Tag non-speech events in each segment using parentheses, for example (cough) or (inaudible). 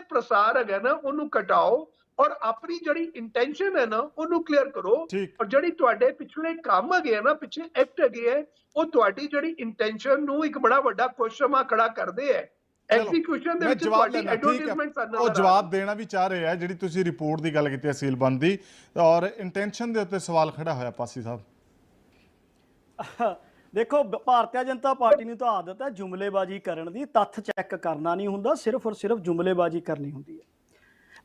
ਪ੍ਰਸਾਰ ਹੈਗਾ ਨਾ ਉਹਨੂੰ ਘਟਾਓ ਔਰ ਆਪਣੀ ਜਿਹੜੀ ਇੰਟੈਂਸ਼ਨ ਹੈ ਨਾ ਉਹਨੂੰ ਕਲੀਅਰ ਕਰੋ। ਔਰ ਜਿਹੜੀ ਤੁਹਾਡੇ ਪਿਛਲੇ ਕੰਮ ਹੈਗੇ ਆ ਨਾ ਪਿੱਛੇ ਐਕਟ ਹੈਗੇ ਹੈ ਉਹ ਤੁਹਾਡੀ ਜਿਹੜੀ ਇੰਟੈਂਸ਼ਨ ਨੂੰ ਇੱਕ ਬੜਾ ਵੱਡਾ ਕੁਐਸਚਨ ਮਾਰਕ ਖੜਾ ਕਰਦੇ ਹੈ ਚਲੋ, ਐਗਜ਼ੀਕਿਊਸ਼ਨ ਦੇ ਵਿੱਚ ਤੁਹਾਡੀ ਐਡਵਰਟਾਈਜ਼ਮੈਂਟ ਕਰਨਾ ਉਹ ਜਵਾਬ ਦੇਣਾ ਵੀ ਚਾਹ ਰਹੇ ਆ ਜਿਹੜੀ ਤੁਸੀਂ ਰਿਪੋਰਟ ਦੀ ਗੱਲ ਕੀਤੀ ਹੈ ਸੀਲਬੰਦ ਦੀ ਔਰ ਇੰਟੈਂਸ਼ਨ ਦੇ ਉੱਤੇ ਸਵਾਲ ਖੜਾ ਹੋਇਆ ਪਾਸੀ ਸਾਹਿਬ। (laughs) ਦੇਖੋ ਭਾਰਤੀ ਜਨਤਾ ਪਾਰਟੀ ਨੂੰ ਤਾਂ ਆਦਤ ਹੈ ਜੁਮਲੇਬਾਜ਼ੀ ਕਰਨ ਦੀ ਤੱਥ ਚੈੱਕ ਕਰਨਾ ਨਹੀਂ ਹੁੰਦਾ ਸਿਰਫ ਔਰ ਸਿਰਫ ਜੁਮਲੇਬਾਜ਼ੀ ਕਰਨੀ ਹੁੰਦੀ ਹੈ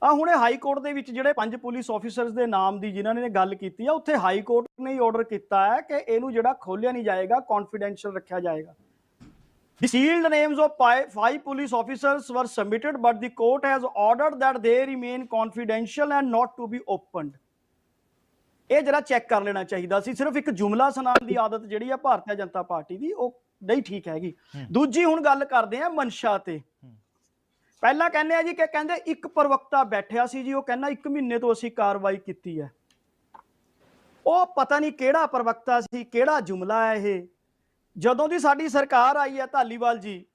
ਆ ਹੁਣੇ ਹਾਈ ਕੋਰਟ ਦੇ ਵਿੱਚ ਜਿਹੜੇ ਪੰਜ ਪੁਲਿਸ ਆਫੀਸਰਸ ਦੇ ਨਾਮ ਦੀ ਜਿਨ੍ਹਾਂ ਨੇ ਗੱਲ ਕੀਤੀ ਆ ਉੱਥੇ ਹਾਈ ਕੋਰਟ ਨੇ ਹੀ ਆਰਡਰ ਕੀਤਾ ਹੈ ਕਿ ਇਹਨੂੰ ਜਿਹੜਾ ਖੋਲਿਆ ਨਹੀਂ ਜਾਏਗਾ ਕੌਨਫੀਡੈਂਸ਼ੀਅਲ ਰੱਖਿਆ ਜਾਏਗਾ The sealed names of pi- five police officers were submitted, but the court has ordered that they remain confidential and not to be opened. ਇਹ ਜਰਾ ਚੈੱਕ ਕਰ ਲੈਣਾ ਚਾਹੀਦਾ ਸੀ ਸਿਰਫ ਇੱਕ ਜੁਮਲਾ ਸੁਣਾਉਣ ਦੀ ਆਦਤ ਜਿਹੜੀ ਆ ਭਾਰਤੀ ਜਨਤਾ ਪਾਰਟੀ ਦੀ ਉਹ ਨਹੀਂ ਠੀਕ ਹੈਗੀ। ਦੂਜੀ ਹੁਣ ਗੱਲ ਕਰਦੇ ਆ ਮਨਸ਼ਾ ਤੇ। ਪਹਿਲਾਂ ਕਹਿੰਦੇ ਆ ਜੀ ਕਿ ਕਹਿੰਦੇ ਇੱਕ ਪ੍ਰਵਕਤਾ ਬੈਠਿਆ ਸੀ ਜੀ ਉਹ ਕਹਿੰਦਾ ਇੱਕ ਮਹੀਨੇ ਤੋਂ ਅਸੀਂ ਕਾਰਵਾਈ ਕੀਤੀ ਹੈ। ਉਹ ਪਤਾ ਨਹੀਂ ਕਿਹੜਾ ਪ੍ਰਵਕਤਾ ਸੀ ਕਿਹੜਾ ਜੁਮਲਾ ਹੈ ਇਹ। ਜਦੋਂ ਦੀ ਸਾਡੀ ਸਰਕਾਰ ਆਈ ਹੈ ਧਾਲੀਵਾਲ ਜੀ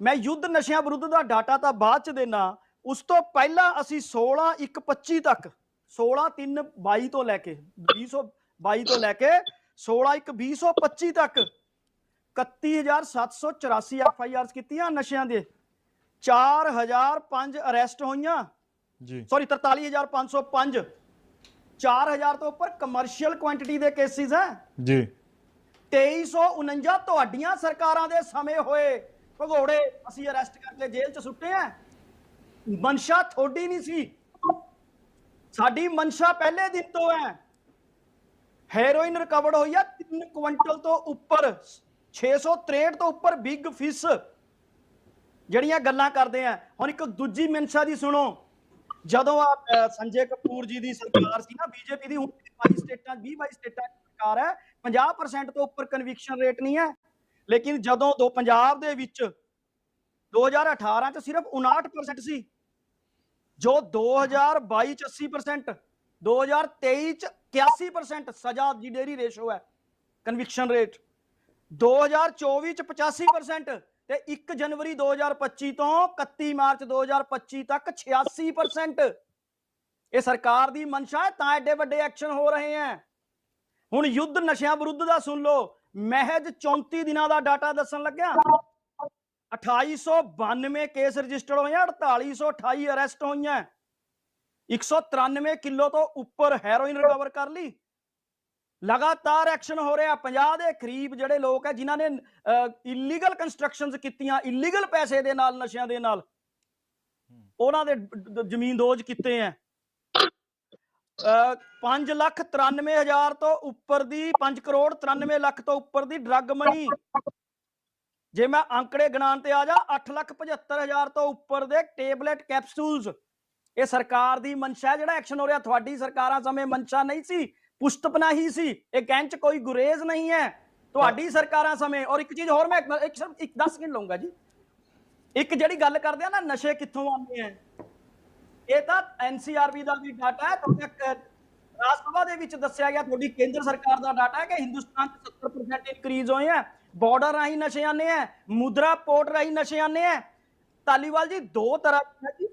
ਮੈਂ ਯੁੱਧ ਨਸ਼ਿਆਂ ਵਿਰੁੱਧ ਦਾ ਡਾਟਾ ਤਾਂ ਬਾਅਦ ਚ ਦੇਣਾ ਉਸ ਤੋਂ ਪਹਿਲਾਂ ਅਸੀਂ 16 1 25 ਤੱਕ 16 3 22 ਤੋਂ ਲੈ ਕੇ 2022 ਤੋਂ ਲੈ ਕੇ 16 1 2025 ਤੱਕ 31784 ਐਫ ਆਈ ਆਰਸ ਕੀਤੀਆਂ ਨਸ਼ਿਆਂ ਦੇ। 4005 ਅਰੈਸਟ ਹੋਈਆਂ। ਜੀ। ਸੌਰੀ 43505 4000 ਤੋਂ ਉੱਪਰ ਕਮਰਸ਼ੀਅਲ ਕੁਆਂਟੀਟੀ ਦੇ ਕੇਸਿਸ ਹੈ। ਜੀ। 2349 ਤੁਹਾਡੀਆਂ ਸਰਕਾਰਾਂ ਦੇ ਸਮੇਂ ਹੋਏ। ਭਗੌੜੇ ਅਸੀਂ ਅਰੈਸਟ ਕਰਕੇ ਜੇਲ੍ਹ 'ਚ ਸੁੱਟੇ ਆ। ਮਨਸ਼ਾ ਥੋੜੀ ਨਹੀਂ ਸੀ। ਸਾਡੀ ਮਨਸ਼ਾ ਪਹਿਲੇ ਦਿਨ ਤੋਂ ਹੈ। ਹੈਰੋਇਨ ਰਿਕਵਰਡ ਹੋਈ ਆ 3 ਕੁਇੰਟਲ ਤੋਂ ਉੱਪਰ 663 ਤੋਂ ਉੱਪਰ ਬਿਗ ਫਿਸ਼ ਜਿਹੜੀਆਂ ਗੱਲਾਂ ਕਰਦੇ ਆ। ਹੁਣ ਇੱਕ ਦੂਜੀ ਮਨਸ਼ਾ ਦੀ ਸੁਣੋ। ਜਦੋਂ ਆ ਸੰਜੇ ਕਪੂਰ ਜੀ ਦੀ ਸਰਕਾਰ ਸੀ ਨਾ, ਬੀਜੇਪੀ ਦੀ, ਹੁਣ 22 ਸਟੇਟਾਂ 20 22 ਸਟੇਟਾਂ ਦੀ ਸਰਕਾਰ ਹੈ। 50% ਤੋਂ ਉੱਪਰ ਕਨਵਿਕਸ਼ਨ ਰੇਟ ਨਹੀਂ ਹੈ। ਲੇਕਿਨ ਜਦੋਂ ਦੋ, ਪੰਜਾਬ ਦੇ ਵਿੱਚ 2018 ਚ ਸਿਰਫ 59% ਸੀ ਜੋ 2022 ਚ 80% 2023 ਚ 81% ਸਜ਼ਾ ਦੀ ਡੇਰੀ ਰੇਸ਼ੋ ਹੈ ਕਨਵਿਕਸ਼ਨ ਰੇਟ 2024 ਚ 85% ਤੇ 1 ਜਨਵਰੀ 2025 ਤੋਂ 31 ਮਾਰਚ 2025 ਤੱਕ 86% ਇਹ ਸਰਕਾਰ ਦੀ ਮਨਸ਼ਾ ਹੈ, ਤਾਂ ਐਡੇ ਵੱਡੇ ਐਕਸ਼ਨ ਹੋ ਰਹੇ ਹੈ। ਹੁਣ ਯੁੱਧ ਨਸ਼ਿਆਂ ਵਿਰੁੱਧ ਦਾ ਸੁਣ ਲਓ, ਮਹਿਜ 34 ਦਿਨਾਂ ਦਾ ਡਾਟਾ ਦੱਸਣ ਲੱਗਿਆ। 2892 ਕੇਸ ਰਜਿਸਟਰਡ ਹੋਏ ਆ 4828 ਅਰੈਸਟ ਹੋਈਆਂ। 193 ਕਿਲੋ ਤੋਂ ਉੱਪਰ ਹੈਰੋਇਨ ਰਿਕਵਰ ਕਰ ਲਈ। ਲਗਾਤਾਰ ਐਕਸ਼ਨ ਹੋ ਰਿਹਾ 50 ਦੇ ਕਰੀਬ ਜਿਹੜੇ ਲੋਕ ਹੈ ਜਿਨ੍ਹਾਂ ਨੇ ਇਲੀਗਲ ਕੰਸਟਰਕਸ਼ਨਸ ਕੀਤੀਆਂ ਇਲੀਗਲ ਪੈਸੇ ਦੇ ਨਾਲ, ਨਸ਼ਿਆਂ ਦੇ ਨਾਲ, ਉਹਨਾਂ ਦੇ ਡ- ਜ਼ਮੀਨ ਦੋਜ ਕੀਤੇ ਆ। 5 ਲੱਖ 93 ਹਜ਼ਾਰ ਤੋਂ ਉੱਪਰ ਦੀ 5 ਕਰੋੜ 93 ਲੱਖ ਤੋਂ ਉੱਪਰ ਦੀ ਡਰੱਗ ਮਨੀ ਜੇ ਮੈਂ ਅੰਕੜੇ ਗਿਣਾਉਣ ਤੇ ਆ ਜਾ 8 ਲੱਖ 75 ਹਜ਼ਾਰ ਤੋਂ ਉੱਪਰ ਦੇ ਟੇਬਲੇਟ ਕੈਪਸੂਲਸ। ਇਹ ਸਰਕਾਰ ਦੀ ਮਨਸ਼ਾ ਜਿਹੜਾ ਐਕਸ਼ਨ ਹੋ ਰਿਹਾ ਤੁਹਾਡੀ ਸਰਕਾਰਾਂ ਸਮੇਂ ਮਨਸ਼ਾ ਨਹੀਂ ਸੀ ਪੁਸ਼ਤਪਨਾ ਹੀ ਸੀ। ਇਹ ਕਹਿਣ ਚ ਕੋਈ ਗੁਰੇਜ਼ ਨਹੀਂ ਹੈ। ਤੁਹਾਡੀ ਸਰਕਾਰਾਂ ਸਮੇਂ। ਔਰ ਇੱਕ ਚੀਜ਼ ਹੋਰ ਮੈਂ ਇੱਕ- ਸਿਰਫ ਇੱਕ 10 ਸਕਿੰਟ ਲਵਾਂਗਾ ਜੀ। ਇੱਕ ਜਿਹੜੀ ਗੱਲ ਕਰਦੇ ਆ ਨਾ ਨਸ਼ੇ ਕਿੱਥੋਂ ਆਉਂਦੇ ਆ? ਇਹ ਤਾਂ ਐਨਸੀਆਰਬੀ ਦਾ ਵੀ ਡਾਟਾ ਹੈ ਤੁਹਾਡੇ ਰਾਜ ਸਭਾ ਦੇ ਵਿੱਚ ਦੱਸਿਆ ਗਿਆ ਤੁਹਾਡੀ ਕੇਂਦਰ ਸਰਕਾਰ ਦਾ ਡਾਟਾ ਹੈ ਕਿ ਹਿੰਦੁਸਤਾਨ 'ਚ 70% ਇਨਕਰੀਜ਼ ਹੋਏ ਆ ਬਾਰਡਰ ਰਾਹੀਂ ਨਸ਼ੇ ਆਨੇ ਆ, ਮੁਦਰਾ ਪੋਰਟ ਰਾਹੀਂ ਨਸ਼ੇ ਆਨੇ ਆ। ਤਾਲੀਵਾਲ ਜੀ, ਦੋ ਤਰ੍ਹਾਂ ਦੇ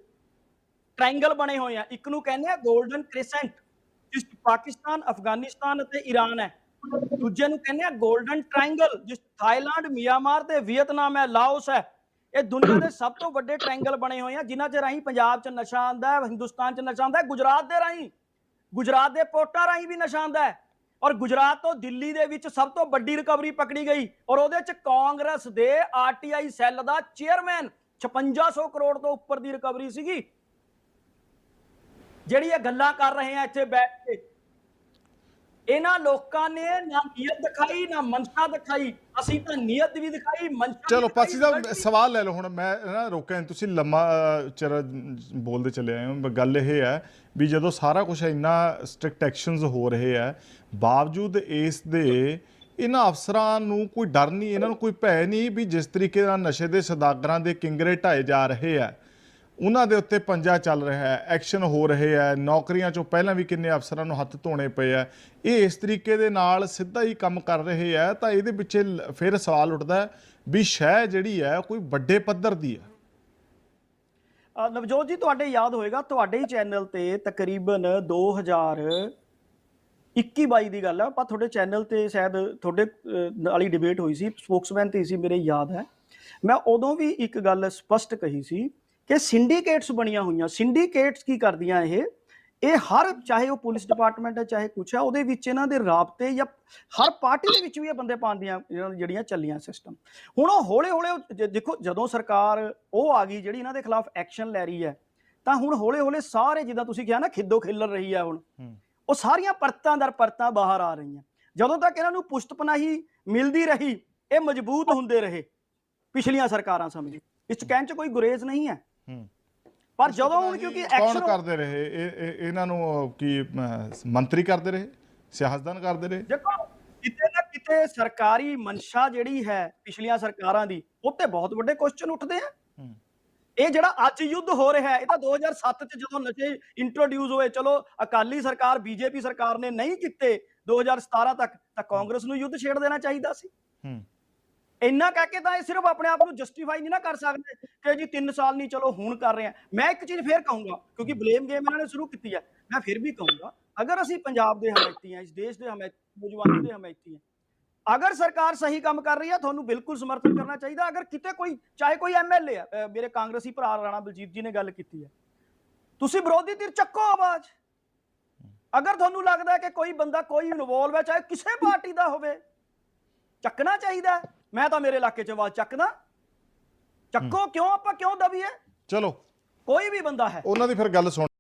ਟ੍ਰਾਇੰਗਲ ਬਣੇ ਹੋਏ ਆ। ਇੱਕ ਨੂੰ ਕਹਿੰਦੇ ਆ 골ਡਨ ਕ੍ਰਿਸੈਂਟ ਜਿਸ ਪਾਕਿਸਤਾਨ, ਅਫਗਾਨਿਸਤਾਨ ਅਤੇ ਈਰਾਨ ਹੈ। ਦੂਜੇ ਨੂੰ ਕਹਿੰਦੇ ਆ 골ਡਨ ਟ੍ਰਾਇੰਗਲ ਜਿਸ ਥਾਈਲੈਂਡ, ਮਿਆਂਮਾਰ ਤੇ ਵੀਅਤਨਾਮ ਹੈ, ਲਾਓਸ ਹੈ। ਇਹ ਦੁਨੀਆ ਦੇ ਸਭ ਤੋਂ ਵੱਡੇ ਟ੍ਰਾਇੰਗਲ ਬਣੇ ਹੋਏ ਆ, ਜਿਨ੍ਹਾਂ 'ਚ ਰਾਹੀਂ ਪੰਜਾਬ 'ਚ ਨਸ਼ਾ ਆਂਦਾ ਹੈ, ਹਿੰਦੁਸਤਾਨ 'ਚ ਨਸ਼ਾ ਆਂਦਾ ਹੈ, ਗੁਜਰਾਤ ਦੇ ਰਾਹੀਂ। ਗੁਜਰਾਤ ਦੇ ਪੋਰਟਾਂ ਰਾਹੀਂ ਵੀ ਨਸ਼ਾ ਆਂਦਾ ਹੈ। ਔਰ ਗੁਜਰਾਤ ਤੋਂ ਦਿੱਲੀ ਦੇ ਵਿੱਚ ਸਭ ਤੋਂ ਵੱਡੀ ਰਿਕਵਰੀ ਪਕੜੀ ਗਈ। ਔਰ ਉਹਦੇ 'ਚ ਕਾਂਗਰਸ ਦੇ ਆਰਟੀਆਈ ਸੈੱਲ ਦਾ ਚੇਅਰਮੈਨ 5600 ਕਰੋੜ ਤੋਂ ਉੱਪਰ ਦੀ ਰਿਕਵਰੀ ਸੀਗੀ। ਜਿਹੜੀ ਇਹ ਗੱਲਾਂ ਕਰ ਰਹੇ ਆ ਇੱਥੇ ਬੈਠ ਕੇ। ਇਹਨਾਂ ਲੋਕਾਂ ਨੇ ਨਾ ਨੀਅਤ ਦਿਖਾਈ ਨਾ ਮਨਸ਼ਾ ਦਿਖਾਈ। ਅਸੀਂ ਤਾਂ ਨੀਅਤ ਵੀ ਦਿਖਾਈ ਮਨਸ਼ਾ ਚਲੋ ਪਾਸੀ ਸਾਹਿਬ ਸਵਾਲ ਲੈ ਲਓ ਹੁਣ ਮੈਂ ਨਾ ਰੋਕਿਆ ਤੁਸੀਂ ਲੰਮਾ ਚਿਰ ਬੋਲਦੇ ਚੱਲੇ ਆਏ ਹੋ ਗੱਲ ਇਹ ਹੈ ਵੀ ਜਦੋਂ ਸਾਰਾ ਕੁਝ ਇੰਨਾ ਸਟ੍ਰਿਕਟ ਐਕਸ਼ਨਸ ਹੋ ਰਹੇ ਆ ਬਾਵਜੂਦ ਇਸ ਦੇ ਇਹਨਾਂ ਅਫਸਰਾਂ ਨੂੰ ਕੋਈ ਡਰ ਨਹੀਂ ਇਹਨਾਂ ਨੂੰ ਕੋਈ ਭੈ ਨਹੀਂ ਵੀ ਜਿਸ ਤਰੀਕੇ ਨਾਲ ਨਸ਼ੇ ਦੇ ਸਦਾਗਰਾਂ ਦੇ ਕਿੰਗਰੇ ਢਾਏ ਜਾ ਰਹੇ ਆ ਉਹਨਾਂ ਦੇ ਉੱਤੇ ਪੰਜਾ ਚੱਲ ਰਿਹਾ ਹੈ ਐਕਸ਼ਨ ਹੋ ਰਹੇ ਹੈ ਨੌਕਰੀਆਂ ਚੋਂ ਪਹਿਲਾਂ ਵੀ ਕਿੰਨੇ ਅਫਸਰਾਂ ਨੂੰ ਹੱਥ ਧੋਣੇ ਪਏ ਆ ਇਹ ਇਸ ਤਰੀਕੇ ਦੇ ਨਾਲ ਸਿੱਧਾ ਹੀ ਕੰਮ ਕਰ ਰਹੇ ਆ ਤਾਂ ਇਹਦੇ ਪਿੱਛੇ ਲ- ਫਿਰ ਸਵਾਲ ਉੱਠਦਾ ਵੀ ਸ਼ੈ ਜਿਹੜੀ ਹੈ ਕੋਈ ਵੱਡੇ ਪੱਧਰ ਦੀ ਹੈ। ਨਵਜੋਤ ਜੀ ਤੁਹਾਡੇ ਯਾਦ ਹੋਏਗਾ ਤੁਹਾਡੇ ਹੀ ਚੈਨਲ ਤੇ ਤਕਰੀਬਨ 2021 22 ਦੀ ਗੱਲ ਹੈ ਆਪਾਂ ਤੁਹਾਡੇ ਚੈਨਲ ਤੇ ਸ਼ਾਇਦ ਤੁਹਾਡੇ ਅ, ਵਾਲੀ ਡਿਬੇਟ ਹੋਈ ਸੀ ਸਪੋਕਸਮੈਨ ਤੇ ਸੀ ਮੇਰੇ ਯਾਦ ਹੈ। ਮੈਂ ਉਦੋਂ ਵੀ ਇੱਕ ਗੱਲ ਸਪਸ਼ਟ ਕਹੀ ਸੀ ਕਿ ਸਿੰਡੀਕੇਟਸ ਬਣੀਆਂ ਹੋਈਆਂ। ਸਿੰਡੀਕੇਟਸ ਕੀ ਕਰਦੀਆਂ ਇਹ? ਇਹ ਹਰ ਚਾਹੇ ਉਹ ਪੁਲਿਸ ਡਿਪਾਰਟਮੈਂਟ ਹੈ ਚਾਹੇ ਕੁਛ ਹੈ ਉਹਦੇ ਵਿੱਚ ਇਹਨਾਂ ਦੇ ਰਾਬਤੇ ਜਾਂ ਹਰ ਪਾਰਟੀ ਦੇ ਵਿੱਚ ਵੀ ਇਹ ਬੰਦੇ ਪਾਉਂਦੀਆਂ ਜਿਹੜੀਆਂ ਚੱਲੀਆਂ ਸਿਸਟਮ ਹੁਣ ਉਹ ਹੌਲੇ ਹੌਲੇ ਦੇਖੋ ਜਦੋਂ ਸਰਕਾਰ ਉਹ ਆ ਗਈ ਜਿਹੜੀ ਇਹਨਾਂ ਦੇ ਖਿਲਾਫ ਐਕਸ਼ਨ ਲੈ ਰਹੀ ਹੈ ਤਾਂ ਹੁਣ ਹੌਲੇ ਹੌਲੇ ਸਾਰੇ ਜਿੱਦਾਂ ਤੁਸੀਂ ਕਿਹਾ ਨਾ ਖਿੱਦੋ ਖਿੱਲਰ ਰਹੀ ਹੈ ਹੁਣ। ਉਹ ਸਾਰੀਆਂ ਪਰਤਾਂ ਦਰ ਪਰਤਾਂ ਬਾਹਰ ਆ ਰਹੀਆਂ। ਜਦੋਂ ਤੱਕ ਇਹਨਾਂ ਨੂੰ ਪੁਸ਼ਤ ਪਨਾਹੀ ਮਿਲਦੀ ਰਹੀ ਇਹ ਮਜ਼ਬੂਤ ਹੁੰਦੇ ਰਹੇ ਪਿਛਲੀਆਂ ਸਰਕਾਰਾਂ ਸਮੇਂ। ਇਸ ਕਹਿਣ ਚ ਕੋਈ ਗੁਰੇਜ਼ ਨਹੀਂ ਹੈ। ਹੂੰ। ਪਰ ਜਦੋਂ ਹੁਣ ਕਿਉਂਕਿ ਐਕਸ਼ਨ ਕਰਦੇ ਰਹੇ? ਇਹ ਇਹ- ਇਹਨਾਂ ਨੂੰ ਕੀ ਮੰਤਰੀ ਕਰਦੇ ਰਹੇ? ਸਿਆਸਤਦਾਨ ਕਰਦੇ ਰਹੇ? ਦੇਖੋ ਕਿਤੇ ਨਾ ਕਿਤੇ ਸਰਕਾਰੀ ਮਨਸ਼ਾ ਜਿਹੜੀ ਹੈ ਪਿਛਲੀਆਂ ਸਰਕਾਰਾਂ ਦੀ ਉਹ ਤੇ ਬਹੁਤ ਵੱਡੇ ਕੁਐਸਚਨ ਉੱਠਦੇ ਆ। ਹੂੰ। ਇਹ ਜਿਹੜਾ ਅੱਜ ਯੁੱਧ ਹੋ ਰਿਹਾ ਹੈ ਇਹ ਤਾਂ 2007 ਚ ਜਦੋਂ ਨਸ਼ੇ ਇੰਟਰੋਡਿਊਸ ਹੋਏ ਚਲੋ ਅਕਾਲੀ ਸਰਕਾਰ ਬੀਜੇਪੀ ਸਰਕਾਰ ਨੇ ਨਹੀਂ ਕੀਤੇ 2017 ਤੱਕ ਤਾਂ ਕਾਂਗਰਸ ਨੂੰ ਯੁੱਧ ਛੇੜ ਦੇਣਾ ਚਾਹੀਦਾ ਸੀ। ਹੂੰ। ਇੰਨਾ ਕਹਿ ਕੇ ਤਾਂ ਇਹ ਸਿਰਫ ਆਪਣੇ ਆਪ ਨੂੰ ਜਸਟੀਫਾਈ ਨਹੀਂ ਨਾ ਕਰ ਸਕਦੇ ਕਿ ਜੀ 3 ਸਾਲ ਨਹੀਂ, ਚਲੋ ਹੁਣ ਕਰ ਰਹੇ ਆ ਮੈਂ ਇੱਕ ਚੀਜ਼ ਫੇਰ ਕਹੂੰਗਾ, ਕਿਉਂਕਿ ਬਲੇਮ ਗੇਮ ਇਹਨਾਂ ਨੇ ਸ਼ੁਰੂ ਕੀਤੀ ਹੈ। ਮੈਂ ਫਿਰ ਵੀ ਕਹੂੰਗਾ, ਅਗਰ ਅਸੀਂ ਪੰਜਾਬ ਦੇ ਹਮਾਇਤੀ ਹਾਂ, ਇਸ ਦੇਸ਼ ਦੇ ਹਮਾਇਤੀ ਨੌਜਵਾਨਾਂ ਦੇ ਹਮਾਇਤੀ ਹਾਂ, ਅਗਰ ਸਰਕਾਰ ਸਹੀ ਕੰਮ ਕਰ ਰਹੀ ਹੈ, ਤੁਹਾਨੂੰ ਬਿਲਕੁਲ ਸਮਰਥਨ ਕਰਨਾ ਚਾਹੀਦਾ। ਅਗਰ ਕਿਤੇ ਕੋਈ, ਚਾਹੇ ਕੋਈ ਐਮਐਲਏ ਹੈ, ਅਹ ਮੇਰੇ ਕਾਂਗਰਸੀ ਭਰਾ ਰਾਣਾ ਬਲਜੀਤ ਜੀ ਨੇ ਗੱਲ ਕੀਤੀ ਹੈ। ਤੁਸੀਂ ਵਿਰੋਧੀ ਧਿਰ ਚੱਕੋ ਆਵਾਜ਼। ਅਗਰ ਤੁਹਾਨੂੰ ਲੱਗਦਾ ਕਿ ਕੋਈ ਬੰਦਾ ਕੋਈ ਇਨਵੋਲਵ ਹੈ, ਚਾਹੇ ਕਿਸੇ ਪਾਰਟੀ ਦਾ ਹੋਵੇ, ਚੱਕਣਾ ਚਾਹੀਦਾ ਮੈਂ ਤਾਂ ਮੇਰੇ ਇਲਾਕੇ 'ਚ ਆਵਾਜ਼ ਚੱਕਦਾ। ਚੱਕੋ ਕਿਉਂ? ਆਪਾਂ ਕਿਉਂ ਦਬੀਏ? ਚਲੋ। ਕੋਈ ਵੀ ਬੰਦਾ ਹੈ। ਉਹਨਾਂ ਦੀ ਫਿਰ ਗੱਲ ਸੁਣ।